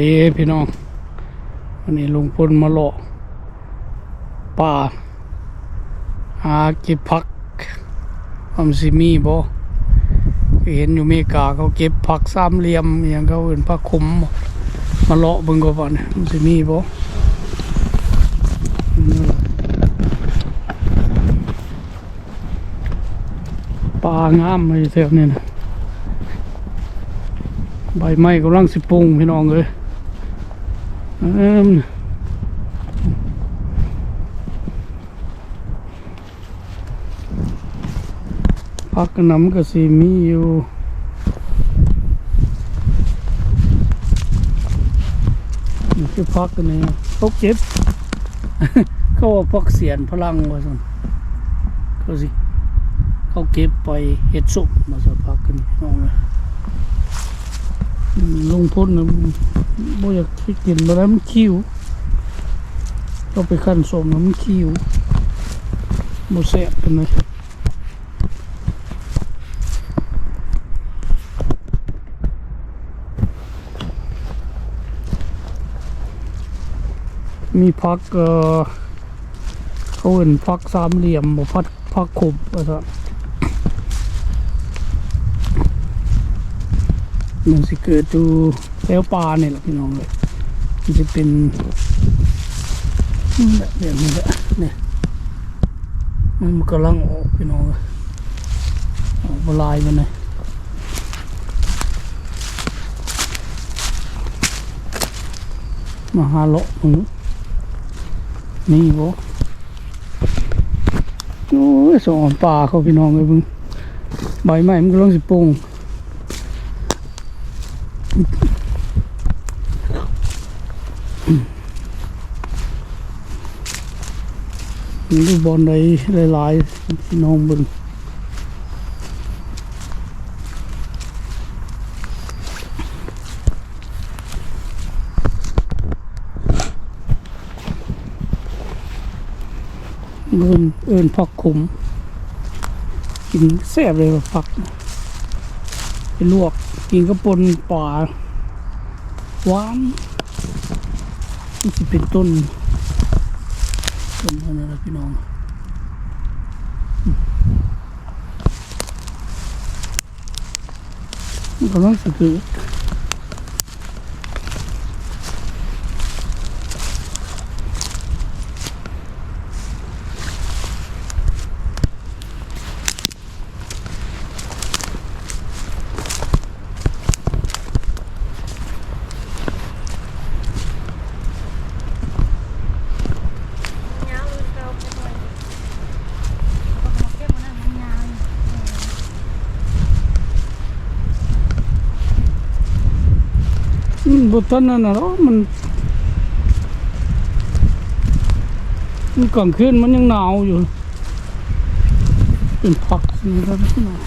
ดีพี่น้องวันนี้ลุงพลมาเลาะป่าหาเก็บผักอมซิมีบ่เห็นอยู่เมกาเขาเก็บผักสามเหลี่ยมอย่างเขาเอื่นผักขมมาเลาะเบิ่งก็บ่เนี่ยมันสิมีบ่ปลางามเลยแถวนี้นะ ใบไม้กำลังสิปุงพี่น้องเลยพักน้ำก็สีมีอยู่คือพักกันนี่เขาเก็บเขาว่าพักเสียนพลังว่าสันเขาสิเขาเก็บไปเห็ดสุกมาสักพักกันน้องเลย ลงพ้นนะบ่อยากให้กินมาแล้วมันคิวก็ไปขั้นสมแล้วมันคิวบ่แซ่บกันเลยมีพักเอ่อเขาเห็นพักสามเหลี่ยมบ่พักพักขบว่าซะ มันสิเกิดดูแถวป่าเนี่ยแหละพี่น้องเลยมันจะเป็นแบบนี้แหละเนี่ยมันกำลังออกพี่น้องเลยออกมาลายมันเลยมาหาเลาะมึงนี่บ่โอ้ยสอนป่าเขาพี่น้องเลยมึงใบไม้มันกำลังสิปรุง ลูกบอลใดหลายๆพี่น้องบึงเอินเอินผักขุม กินแซ่บเลยผักไปลวกกินกระปนป่าหวานนี่จะเป็นต้น ต้นอะไรนะพี่น้องมันกำลังสะกิดมัน บทันนั่นนะมัน มันกลางคืนมันยังหนาวอยู่ เป็นผักสีแล้วน้อง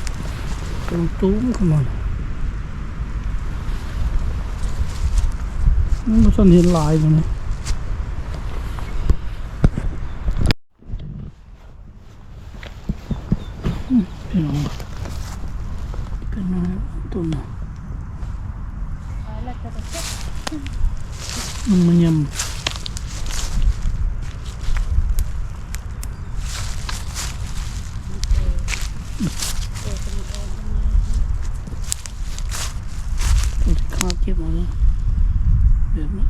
กำลังตุ้มขึ้นมามันบ่ทันเห็นลายมันเลยอืมพี่น้องเป็นอะไรต้นน่ะ มันมันยำตัวที่ข้าเก็บมาแล้วแบบนี้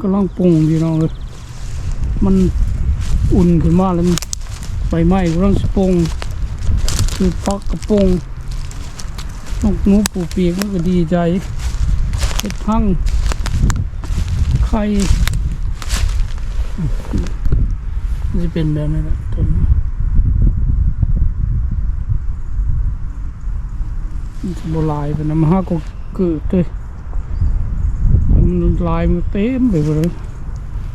ก็ล่องปุงพี่น้องเลยมันอุ่นขึ้นมาแล้วมันไฟไหม้ก็ต้องสปงคือพักกระปง นกหนูปูปีกมันก็ดีใจเห็ดพังไข่มันจะเป็นแบบนี้แหละต้นมันจะบลายไปนะมันห้าก็เกิดเลยมันลายมันเต็มไปหมดเลย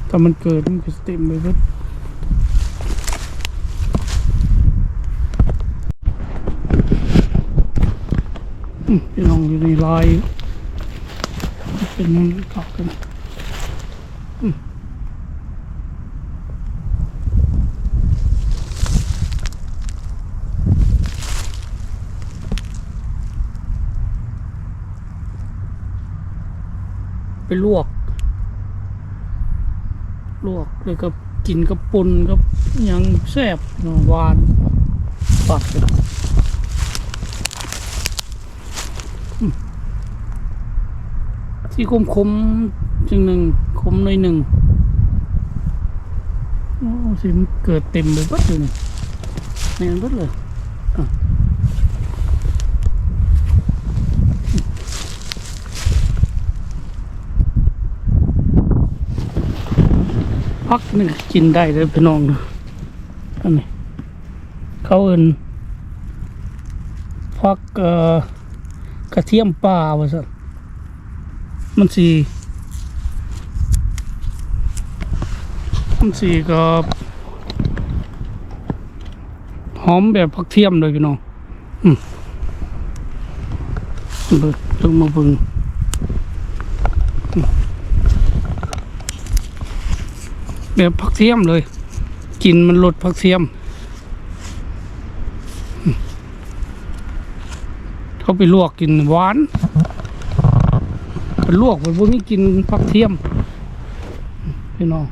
ถ้ามันเกิดมันก็เต็มไปหมด พี่น้องอยู่ในลายเป็นมันขับกันไปลวก ลวกเลยก็กินกับปุนกับยังแซ่บนะหวานปักเลยอืม ที่คมคมจังหนึ่งคมหน่อยหนึ่งโอ้สิมเกิดเต็มเลยบัดเลยนี่แม่นบัดเลยพักหนึ่งกินได้เลยพี่น้องนะอันนี้เขาเอินพักเอ่อกระเทียมป่าว่าสัน มันสีมันสีก็หอมแบบผักเทียมเลยพี่น้องอืมเบิดลงมาเบึงแบบผักเทียมเลยกินมันลดผักเทียมเขาไปลวกกินหวาน ไปลวกไปพวกนี้กินผักเทียมพี่น้อง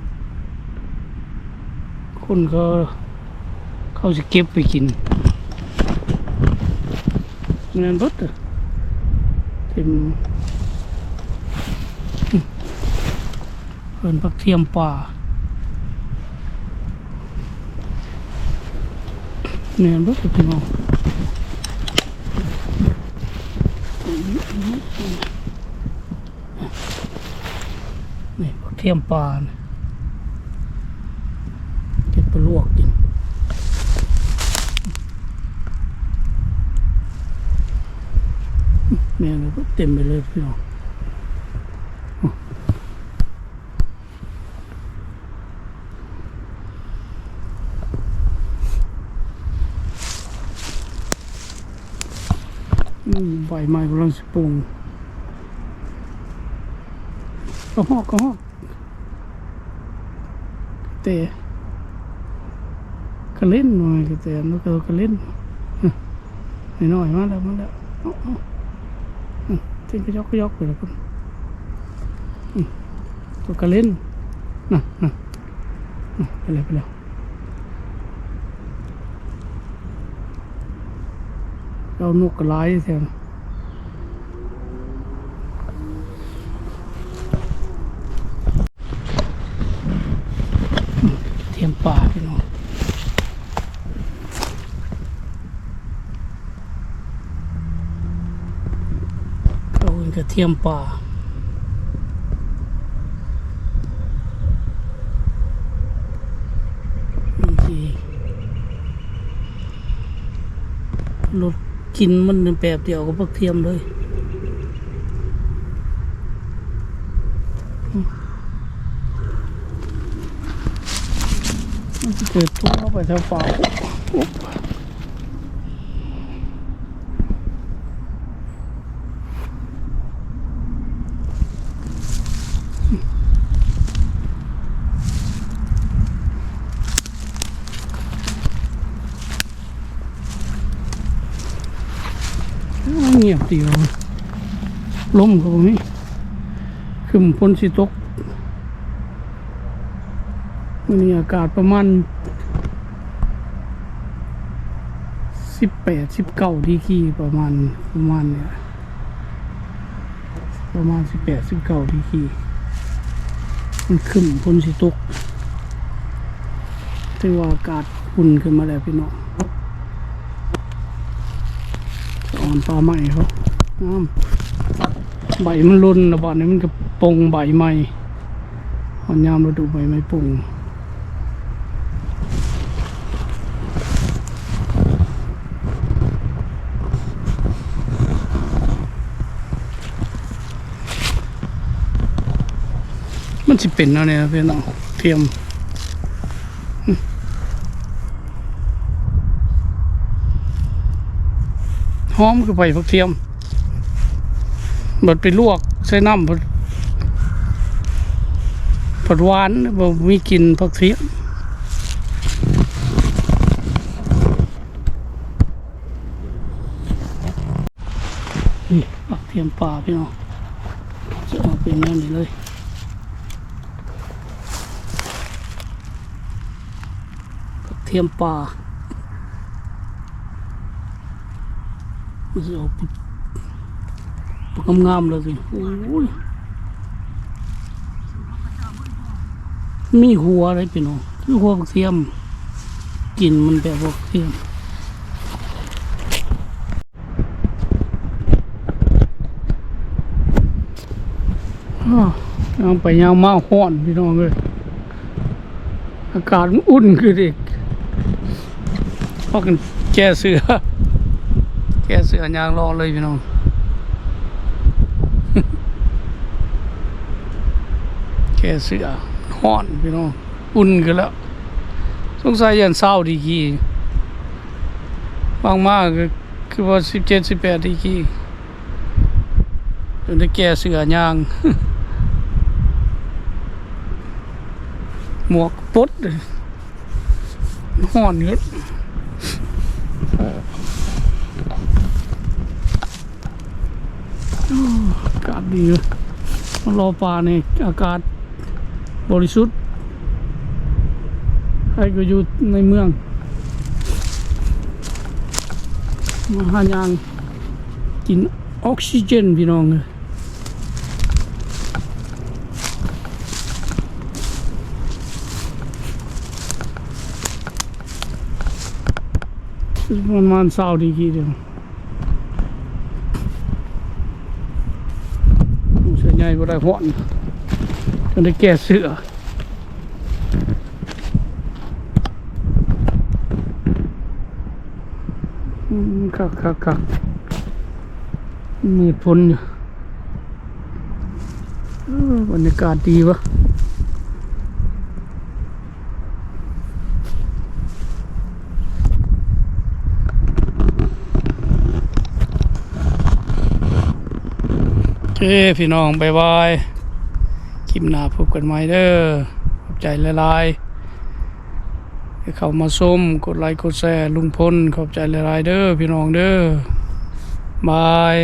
คนก็เขาจะเก็บไปกินงานรถเต็มเพิ่นผักเทียมป่าเนี่ยรถพี่น้อง นี่พวกเทียมปลาเก็บไปลวกกินเนี่ยมันก็เต็มไปเลยพี่น้องใบไม้กำลังสปรุง ก็หอกก็หอกเตะก็เล่นหน่อยก็เตะแล้วก็ก็เล่นหน่อยมาแล้วมาแล้วเอาเอาอืมเต้นก็ยกก็ยกไปแล้วก็ตัวก็เล่นน่ะน่ะไปแล้วไปแล้วเรานกกระไล่แถวนั้นเทียมป่าพี่น้องเขาเอิ้น กระเทียมป่าบางทีรสกินมันเป็นแบบเดียวกับพวกเทียมเลยมันจะเกิดทุกข์เข้าไปแถวป่าอุ๊บเงียบดีวะล มก็บ่มีคือมันพ้นสิตกมันนี้อากาศประมาณสิบแปดสิบเก้าดีกีประมาณประมาณเนี่ยประมาณสิบแปดสิบเก้าดีกีมันขึ้นพ้นสิตกถือว่าอากาศอุ่นขึ้นมาแล้วพี่น้องอ่อนปลาใหม่เขาน้ำ ใบมันรุนระบาดนี้มันก็ปงใบใหม่อ่อนยามฤดูใบไม้ปงมันสิเป็นเอาเนี่ยพี่น้องเทียมอืมหอมคือใบผักเทียม บดไปลวกใส่น้ำบดบดหวานบ่มีกินผักเทียมนี่ผักเทียมป่าพี่น้องจะออกเป็นแนวนี้เลยผักเทียมป่ามันจะออกป งามๆเลยสิโอ้ยมีหัวอะไรพี่น้องคือหัวผักเทียมกลิ่นมันแบบผักเทียมอ้าวยังไปยังมาห้อนพี่น้องเลยอากาศมันอุ่นคือเด็กพากันแก้เสือแก้เสือยางรอเลยพี่น้อง แกเสือห้อนพี่น้องอุ่นกันแล้ว สงสัยยันเศร้าดีกีบางมากก็คือว่าสิบเจ็ดสิบแปดดีกีจนได้แก้เสือยาง หมวกปดเลยห่อนเยอะอากาศดีเลยมารอปลาในอากาศ บริสุทธิ์ใครก็อยู่ในเมืองมาหายางกินออกซิเจนพี่น้องเลยประมาณเศร้าดีกี่เดียวเสือใหญ่ก็ได้ห่อน จนได้แก่เสืออืมคักคักคักมีพลอยู่ออบรรยากาศดีวะโอเคพี่น้องบายบาย ลิปหน้าพบกันใหม่เด้อขอบใจหลายๆให้เข้ามาส้มกดไลค์กดแชร์ลุงพลขอบใจหลายๆเด้อพี่น้องเด้อบาย